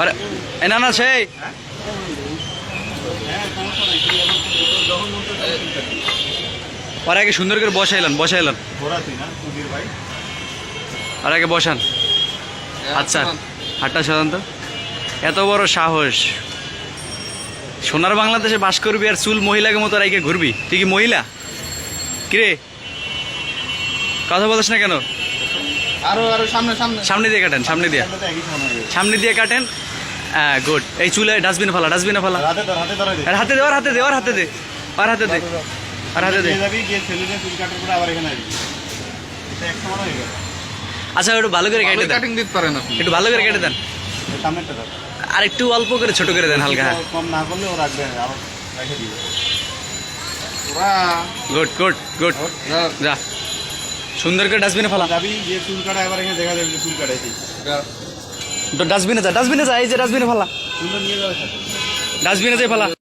আরে না না আর আগে সুন্দর করে বসাইলেন বসাইলেন আর আগে বসান। আচ্ছা হাটটা সাধারণত এত বড় সাহস। সোনার বাংলাদেশে বাস করবি আর চুল মহিলাকে মতো রাইকে ঘুরবি। তুই কি মহিলা? কিরে? কথা বলিস না কেন? আরও আরও সামনে সামনে। সামনে দিয়ে কাটেন সামনে দিয়ে। সামনে দিয়ে কাটেন। হ্যাঁ গুড এই চুলে ডাস্টবিনে ফেলা ডাস্টবিনে ফেলা। হাতে দে আর হাতে দে ওর হাতে দে ওর হাতে দে আর হাতে দে আর হাতে দে। হয়ে আচ্ছা একটু ভালো করে কেটে দেন। একটু ভালো করে কেটে দেন। আর একটু অল্প করে ছোট করে দেন হালকা হ্যাঁ। কম না করলে ও রাখবে আবার রেখে দিবে। গুড গুড গুড যা। সুন্দর করে ডাস্টবিনে ফেলা। যাবি যে চুল কাটা এবার এখানে দেখা যাবে যে চুল কাটাইছি। ডাস্টবিনে যা ডাস্টবিনে যা এই যে ডাস্টবিনে ফেলা। সুন্দর নিয়ে যাবে ডাস্টবিনে যাই ফেলা।